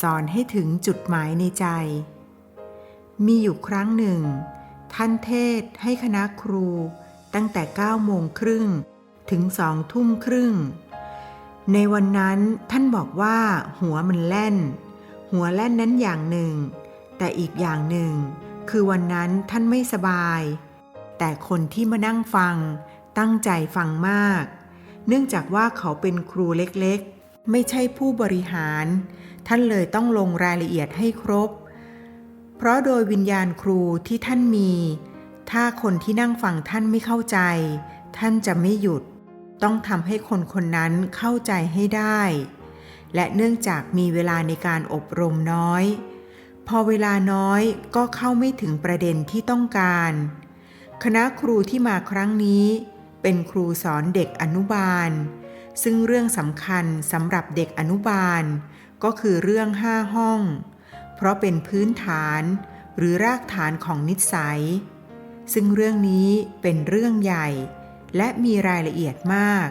สอนให้ถึงจุดหมายในใจ มีอยู่ครั้งหนึ่ง ท่านเทศให้คณะครูตั้งแต่9โมงครึ่งถึงสองทุ่มครึ่ง ในวันนั้นท่านบอกว่าหัวมันแล่น หัวแล่นนั้นอย่างหนึ่ง แต่อีกอย่างหนึ่ง คือวันนั้นท่านไม่สบาย แต่คนที่มานั่งฟังตั้งใจฟังมาก เนื่องจากว่าเขาเป็นครูเล็กๆ ไม่ใช่ผู้บริหาร ท่านเลยต้องลงรายละเอียดให้ครบ เพราะโดยวิญญาณครูที่ท่านมี ถ้าคนที่นั่งฟังท่านไม่เข้าใจ ท่านจะไม่หยุด ต้องทำให้คนคนนั้นเข้าใจให้ได้ และเนื่องจากมีเวลาในการอบรมน้อย พอเวลาน้อยก็เข้าไม่ถึงประเด็นที่ต้องการ คณะครูที่มาครั้งนี้ เป็นครูสอนเด็กอนุบาล ซึ่งเรื่องสำคัญสำหรับเด็กอนุบาล ก็คือเรื่องห้าห้อง เพราะเป็นพื้นฐานหรือรากฐานของนิสัย ซึ่งเรื่องนี้เป็นเรื่องใหญ่ และมีรายละเอียดมาก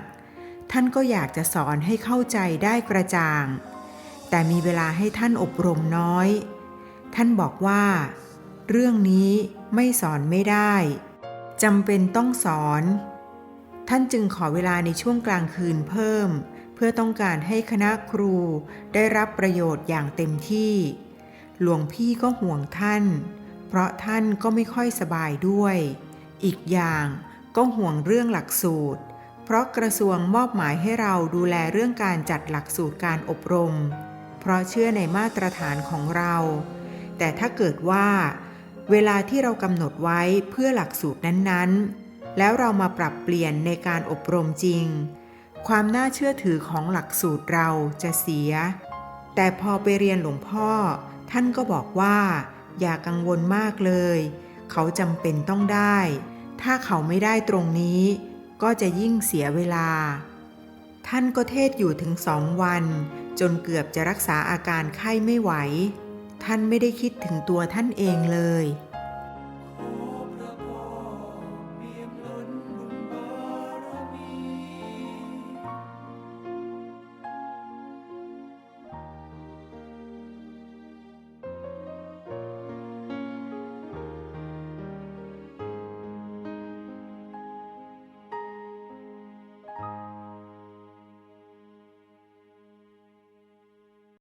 ท่านก็อยากจะสอนให้เข้าใจได้กระจ่าง แต่มีเวลาให้ท่านอบรมน้อย ท่านบอกว่า เรื่องนี้ไม่สอนไม่ได้จำเป็นต้องสอน ท่านจึงขอเวลาในช่วงกลางคืนเพิ่ม เพื่อต้องการให้คณะครูได้รับประโยชน์อย่างเต็มที่ หลวงพี่ก็ห่วงท่าน เพราะท่านก็ไม่ค่อยสบายด้วย อีกอย่างก็ห่วงเรื่องหลักสูตร เพราะกระทรวงมอบหมายให้เราดูแลเรื่องการจัดหลักสูตรการอบรม เพราะเชื่อในมาตรฐานของเรา แต่ถ้าเกิดว่า เวลาที่เรากำหนดไว้เพื่อหลักสูตรนั้นๆ แล้วเรามาปรับเปลี่ยนในการอบรมจริง ความน่าเชื่อถือของหลักสูตรเราจะเสีย แต่พอไปเรียนหลวงพ่อ ท่านก็บอกว่า อย่ากังวลมากเลย เขาจำเป็นต้องได้ ถ้าเขาไม่ได้ตรงนี้ ก็จะยิ่งเสียเวลา ท่านก็เทศอยู่ถึงสองวัน จนเกือบจะรักษาอาการไข้ไม่ไหว ท่านไม่ได้คิดถึงตัวท่านเองเลย